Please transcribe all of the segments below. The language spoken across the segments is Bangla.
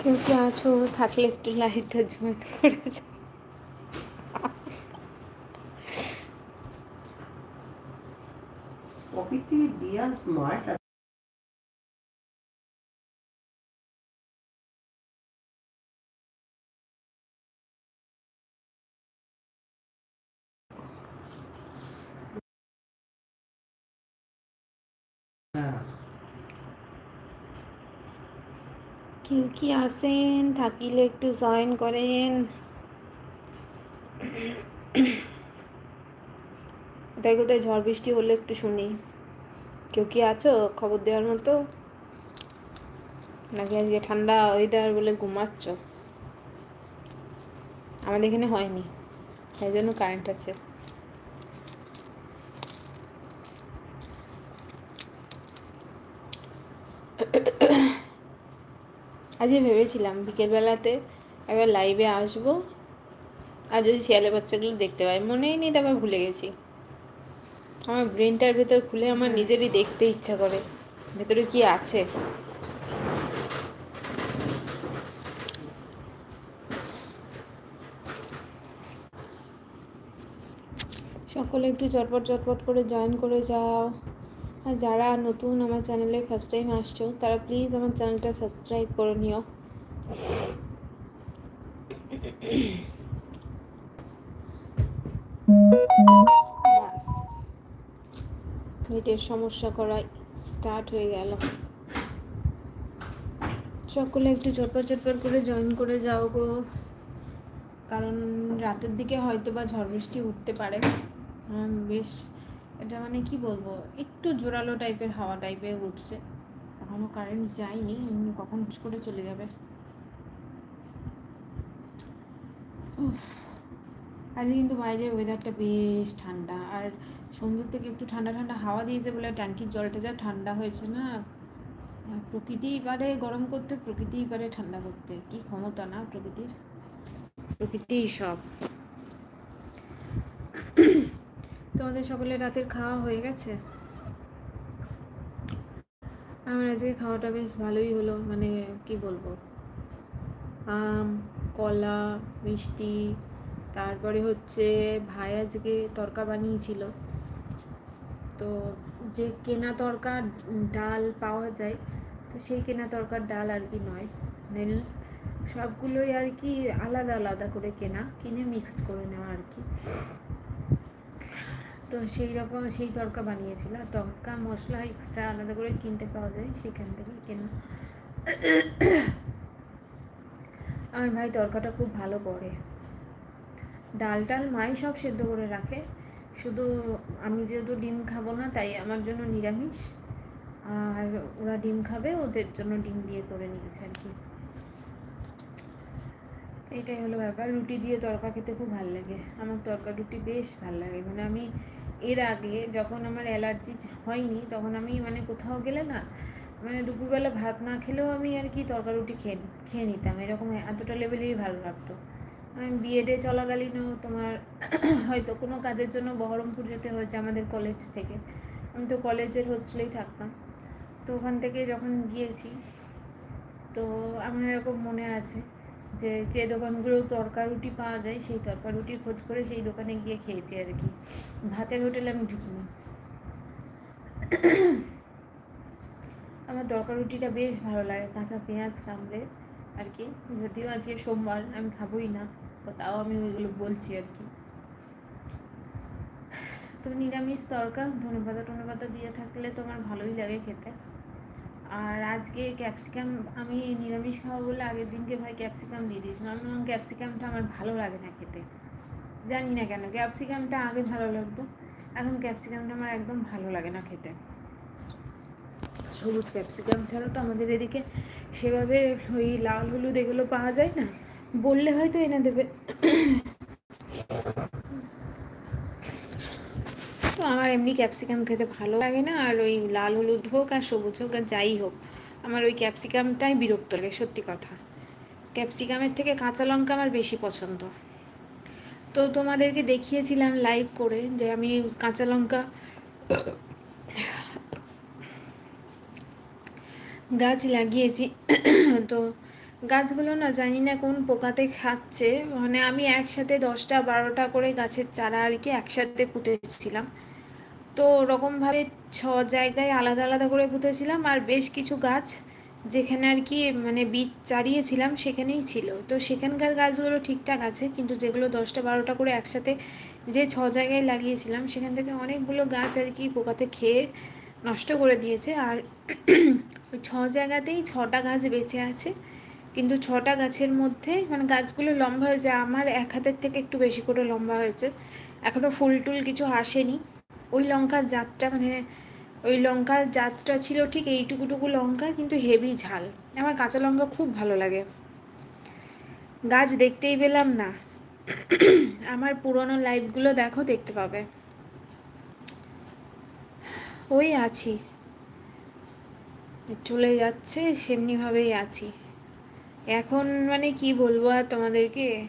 কেউ কি আছো? থাকলে একটু লাইটটা জয়েন করে যাও। প্রকৃতি দিয়া স্মার্ট কেউ কি আসেন থাকিলে একটু জয়েন করেন। কোথায় কোথায় ঝড় বৃষ্টি হলে একটু শুনি। কেউ কি আছো? খবর দেওয়ার মতো? নাকি আজকে ঠান্ডা ওয়েদার বলে ঘুমাচ্ছ? আমাদের এখানে হয়নি। তাই জন্য কারেন্ট আছে। আজকে ভেবেছিলাম বিকেলবেলাতে একবার লাইভে আসব, আর যদি শিয়ালে বাচ্চাগুলো দেখতে পাই মনেই নেই তারপর ভুলে গেছি। আমার ব্রেনটার ভেতর খুলে আমার নিজেরই দেখতে ইচ্ছা করে, ভেতরে কি আছে? সকলে একটু চটপট চটপট করে জয়েন করে যাও। আর যারা নতুন আমার চ্যানেলে ফার্স্ট টাইম আসছো, তারা প্লিজ আমার চ্যানেলটা সাবস্ক্রাইব করে নিও। নেটের সমস্যা করা স্টার্ট হয়ে গেল। সকলে একটু চটপট চটপট করে জয়েন করে যাও গো। কারণ রাতের দিকে হয়তো বা ঝড় বৃষ্টি উঠতে পারে। বেশ এটা মানে কি বলব? একটু জোরালো টাইপের হাওয়া টাইপের উঠছে। এখনও কারেন্ট যায়নি কখন হুশ করে চলে যাবে? আজকে কিন্তু বাইরের ওয়েদারটা বেশ ঠান্ডা। আর সন্ধ্যের থেকে একটু ঠান্ডা ঠান্ডা হাওয়া দিয়েছে বলে ট্যাঙ্কির জলটা যা ঠান্ডা হয়েছে না। প্রকৃতিই পারে গরম করতে, প্রকৃতিই পারে ঠান্ডা করতে। কি ক্ষমতা না প্রকৃতির? প্রকৃতিই সব। তোমাদের সকলে রাতের খাওয়া হয়ে গেছে? আমার আজকে খাওয়াটা বেশ ভালোই হলো মানে কি বলব? আম, কলা, মিষ্টি, তারপরে হচ্ছে ভাই আজকে তরকা বানিয়েছিল। তো যে কেনা তরকা ডাল পাওয়া যায়, তো সেই কেনা তরকার ডাল আর কি নয়। নেল সবগুলোই আর কি আলাদা আলাদা করে কেনা, কিনে মিক্সড করে নেওয়া আর কি। তো সেই রকম, সেই তরকা বানিয়েছিল। তরকা, মশলা এক্সট্রা আলাদা করে কিনতে পাওয়া যায় সেখান থেকে কেনা। আমার ভাই তরকাটা খুব ভালো করে। ডাল টাল মাই সব সেদ্ধ করে রাখে। শুধু আমি যেহেতু ডিম খাব না, তাই আমার জন্য নিরামিষ। আর ওরা ডিম খাবে, ওদের জন্য ডিম দিয়ে করে নিয়েছে আর কি। এটাই হলো ব্যাপার। রুটি দিয়ে তরকা খেতে খুব ভালো লাগে। আমার তরকা রুটি বেশ ভালো লাগে। মানে আমি এর আগে যখন আমার অ্যালার্জি হয়নি, তখন আমি মানে কোথাও গেলে না মানে দুপুরবেলা ভাত না খেলেও আমি আর কি তরকা রুটি খেয়ে খেয়ে নিতাম। এরকম এতটা লেভেলেই ভালো লাগতো। আমি বিএডে চলাকালীনও তোমার হয়তো কোনো কাজের জন্য বহরমপুর যেতে হয়েছে আমাদের কলেজ থেকে। আমি তো কলেজের হোস্টেলেই থাকতাম। তো ওখান থেকে যখন গিয়েছি, তো আমার এরকম মনে আছে। যে যে দোকানগুলো তরকা রুটি পাওয়া যায় সেই তরকা রুটির খোঁজ করে সেই দোকানে গিয়ে খেয়েছি আর কি। ভাতের হোটেলে আমি ঢুকিনি। আমার তরকা রুটিটা বেশ ভালো লাগে, কাঁচা পেঁয়াজ কামড়ে আর কি। যদিও আজকে সোমবার, আমি খাবোই না, তো তাও আমি ওইগুলো বলছি আর কি। তো নিরামিষ তরকা, ধনেপাতা, টনেপাতা দিয়ে থাকলে তোমার ভালোই লাগে খেতে। আর আজকে ক্যাপসিকাম আমি নিরামিষ খাওয়া বলে আগের দিনকে ভাই ক্যাপসিকাম দিয়ে দিয়েছিলাম আমি ক্যাপসিকামটা আমার ভালো লাগে না খেতে। জানি না কেন, ক্যাপসিকামটা আগে ভালো লাগতো, এখন ক্যাপসিকামটা আমার একদম ভালো লাগে না খেতে। সবুজ ক্যাপসিকাম ছাড়া তো আমাদের এদিকে সেভাবে ওই লাল হলুদ এগুলো পাওয়া যায় না। বললে হয়তো এনে দেবে। আমার এমনি ক্যাপসিকাম খেতে ভালো লাগে না, আর ওই লাল হলুদ হোক আর সবুজ হোক আর যাই হোক, আমার ওই ক্যাপসিকামটাই বিরক্ত লাগে, সত্যি কথা। ক্যাপসিকামের থেকে কাঁচা লঙ্কা আমার বেশি পছন্দ। তো তোমাদেরকে দেখিয়েছিলাম লাইভ করে যে আমি কাঁচা লঙ্কা গাছ লাগিয়েছি। তো গাছগুলো না জানি না কোন পোকাতে খাচ্ছে মানে আমি একসাথে দশটা বারোটা করে গাছের চারা আর কি একসাথে পুঁতেছিলাম। তো ওরকমভাবে ছ জায়গায় আলাদা আলাদা করে পুঁতেছিলাম আর বেশ কিছু গাছ যেখানে আর কি মানে বীজ চারিয়েছিলাম সেখানেই ছিল। তো সেখানকার গাছগুলো ঠিকঠাক আছে কিন্তু যেগুলো দশটা বারোটা করে একসাথে যে ছ জায়গায় লাগিয়েছিলাম সেখান থেকে অনেকগুলো গাছ আর কি পোকাতে খেয়ে নষ্ট করে দিয়েছে আর ছ জায়গাতেই ছটা গাছ বেঁচে আছে। কিন্তু ছটা গাছের মধ্যে মানে গাছগুলো লম্বা হয়েছে, আমার এক হাতের থেকে একটু বেশি করে লম্বা হয়েছে। এখনও ফুল টুল কিছু আসেনি। ওই লঙ্কার জাতটা মানে ওই লঙ্কার জাতটা ছিল ঠিক এইটুকুটুকু লঙ্কা, কিন্তু হেভি ঝাল। আমার কাঁচা লঙ্কা খুব ভালো লাগে। গাছ দেখতেই পেলাম না। আমার পুরনো লাইভগুলো দেখো, দেখতে পাবে। ওই আছি। চলে যাচ্ছে, সেমনিভাবেই আছি। এখন মানে কি বলব আর তোমাদেরকে?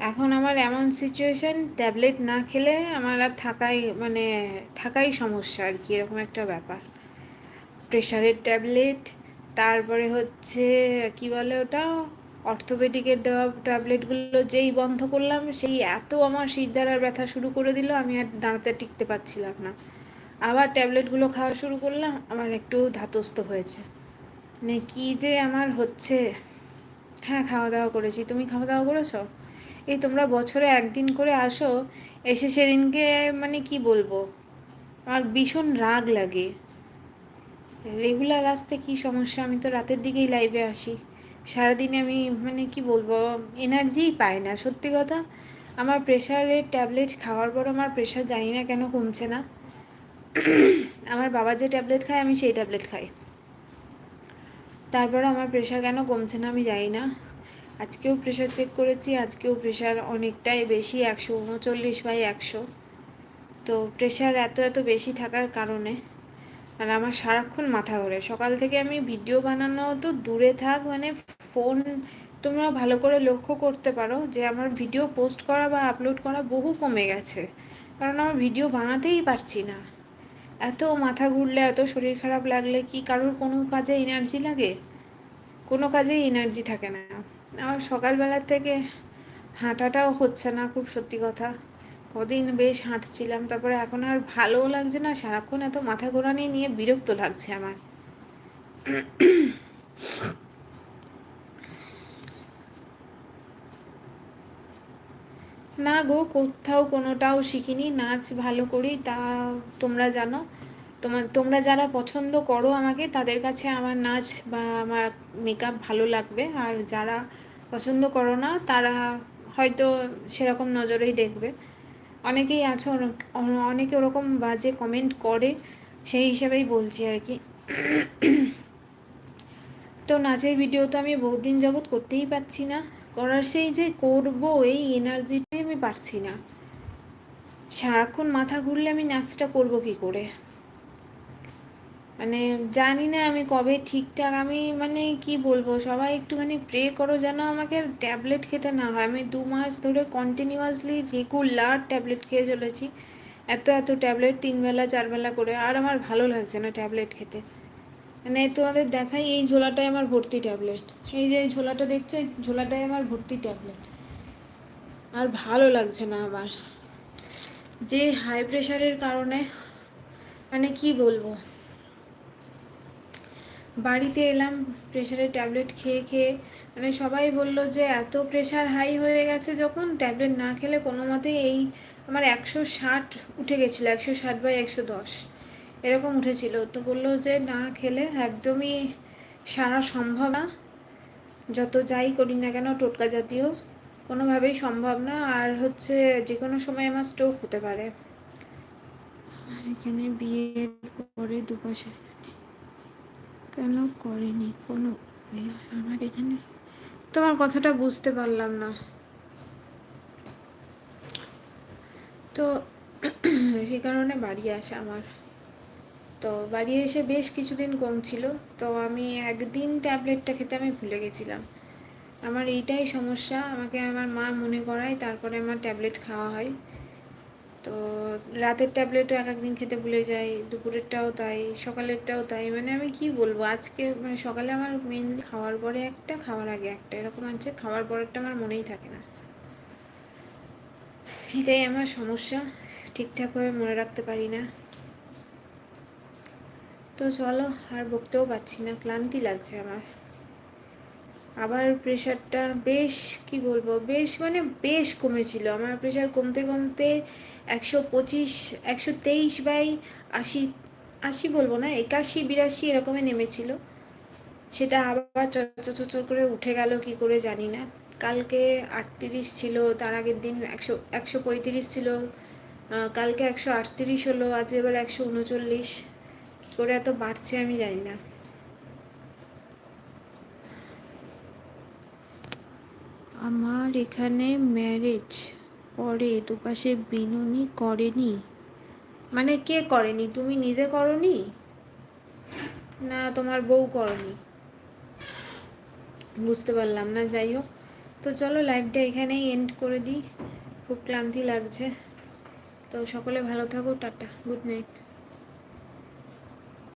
এখন আমার এমন সিচুয়েশান ট্যাবলেট না খেলে আমার আর থাকাই মানে থাকাই সমস্যা আর কি, এরকম একটা ব্যাপার। প্রেশারের ট্যাবলেট তারপরে হচ্ছে, কি বলে ওটা? অর্থোপেডিকের দেওয়া ট্যাবলেটগুলো যেই বন্ধ করলাম, সেই এত আমার শিরদাঁড়ার ব্যথা শুরু করে দিল, আমি আর দাঁড়াতে টিকতে পারছিলাম না। আবার ট্যাবলেটগুলো খাওয়া শুরু করলাম, আমার একটু ধাতস্থ হয়েছে। মানে কী যে আমার হচ্ছে? হ্যাঁ খাওয়া দাওয়া করেছি। তুমি খাওয়া দাওয়া করেছ? এই তোমরা বছরে একদিন করে আসো, এসে সেদিনকে মানে কি বলব? আমার ভীষণ রাগ লাগে। রেগুলার আসতে কি সমস্যা? আমি তো রাতের দিকেই লাইভে আসি। সারাদিনে আমি মানে কি বলব? এনার্জিই পাই না। সত্যি কথা, আমার প্রেশারের ট্যাবলেট খাওয়ার পর আমার প্রেশার জানি না কেন কমছে না। আমার বাবা যে ট্যাবলেট খায়, আমি সেই ট্যাবলেট খাই। তারপরে আমার প্রেশার কেন কমছে না আমি জানি না। আজকেও প্রেশার চেক করেছি, আজকেও প্রেশার অনেকটাই বেশি, একশো উনচল্লিশ বাই একশো। তো প্রেশার এত এত বেশি থাকার কারণে। আর আমার সারাক্ষণ মাথা ঘোরে। সকাল থেকে আমি ভিডিও বানানো তো দূরে থাক মানে ফোন তোমরা ভালো করে লক্ষ্য করতে পারো যে আমার ভিডিও পোস্ট করা বা আপলোড করা বহু কমে গেছে। কারণ আমার ভিডিও বানাতেই পারছি না। এত মাথা ঘুরলে, এত শরীর খারাপ লাগলে কি কারোর কোনো কাজে এনার্জি লাগে? কোনো কাজেই এনার্জি থাকে না। আমার সকালবেলার থেকে হাঁটাটাও হচ্ছে না, খুব সত্যি কথা। কদিন বেশ হাঁটছিলাম, তারপরে এখন আর ভালোও লাগছে না, সারাক্ষণ এত মাথা ঘোরানি নিয়ে বিরক্ত লাগছে আমার। না গো, কোথাও কোনোটাও শিখিনি, নাচ ভালো করি, তা তোমরা জানো। তোমার তোমরা যারা পছন্দ করো আমাকে, তাদের কাছে আমার নাচ বা আমার মেকআপ ভালো লাগবে। আর যারা পছন্দ করো না, তারা হয়তো সেরকম নজরেই দেখবে। অনেকেই আছো, অনেকে ওরকম বাজে কমেন্ট করে, সেই হিসাবেই বলছি আর কি। তো নাচের ভিডিও তো আমি বহুদিন যাবৎ করতেই পারছি না। করার সেই যে করব, এই এনার্জিটাই আমি পারছি না। সারাক্ষণ মাথা ঘুরলে আমি নাচটা করব কি করে? মানে জানি না আমি কবে ঠিকঠাক, আমি মানে কি বলব, সবাই একটুখানি প্রে করো যেন আমাকে ট্যাবলেট খেতে না হয়। আমি দু মাস ধরে কন্টিনিউয়াসলি রেগুলার ট্যাবলেট খেয়ে চলেছি। এত এত ট্যাবলেট তিনবেলা চারবেলা করে, আর আমার ভালো লাগছে না ট্যাবলেট খেতে। মানে তোমাদের দেখাই, এই ঝোলাটাই আমার ভর্তি ট্যাবলেট এই যে ঝোলাটা দেখছ, এই ঝোলাটায় আমার ভর্তি ট্যাবলেট আর ভালো লাগছে না আমার। যে হাই প্রেশারের কারণে মানে কি বলব? বাড়িতে এলাম প্রেশারের ট্যাবলেট খেয়ে খেয়ে মানে সবাই বলল যে এত প্রেশার হাই হয়ে গেছে যখন ট্যাবলেট না খেলে কোনো মতেই এই আমার একশো ষাট উঠে গেছিল, একশো ষাট বাই একশো দশ, এরকম উঠেছিল। তো বলল যে না খেলে একদমই সারা সম্ভব না, যত যাই করি না কেন টোটকা জাতীয়, কোনোভাবেই সম্ভব না, আর হচ্ছে যে কোনো সময় আমার স্ট্রোক হতে পারে। এখানে বিয়ের পরে দুপাশে কেন করেনি? কোনো আমার এখানে তোমার কথাটা বুঝতে পারলাম না। তো সে কারণে বাড়ি আসা আমার। তো বাড়ি এসে বেশ কিছুদিন কম ছিল। তো আমি একদিন ট্যাবলেটটা খেতে আমি ভুলে গেছিলাম। আমার এইটাই সমস্যা। আমাকে আমার মা মনে করায়, তারপরে আমার ট্যাবলেট খাওয়া হয়। তো রাতের ট্যাবলেটও এক একদিন খেতে ভুলে যাই, দুপুরেরটাও তাই, সকালেরটাও তাই। মানে আমি কি বলব, আজকে মানে সকালে আমার মেনলি খাওয়ার পরে একটা, খাওয়ার আগে একটা, এরকম আছে, খাওয়ার পরেরটা আমার মনেই থাকে না। এটাই আমার সমস্যা, ঠিকঠাকভাবে মনে রাখতে পারি না। তো চলো, আর বকতেও পারছি না, ক্লান্তি লাগছে আমার। আবার প্রেশারটা বেশ, কি বলব, বেশ মানে বেশ কমেছিল। আমার প্রেশার কমতে কমতে একশো পঁচিশ, একশো তেইশ বাই আশি আশি বলব না, একাশি, বিরাশি এরকমই নেমেছিল। সেটা আবার চচর করে উঠে গেল, কি করে জানি না। কালকে আটত্রিশ ছিল, তার আগের দিন একশো একশো পঁয়ত্রিশ ছিল। কালকে একশো আটত্রিশ হলো, আজ এবার একশো উনচল্লিশ। কী করে এত বাড়ছে আমি জানি না। আমার এখানে ম্যারেজ পরে দুপাশে বিনুনি করেনি। মানে কে করেনি? তুমি নিজে করনি? না, তোমার বউ করনি? বুঝতে পারলাম না, যাই হোক। তো চলো লাইভটা এখানেই এন্ড করে দিই। খুব ক্লান্তি লাগছে। তো সকলে ভালো থাকো, টাটা গুড নাইট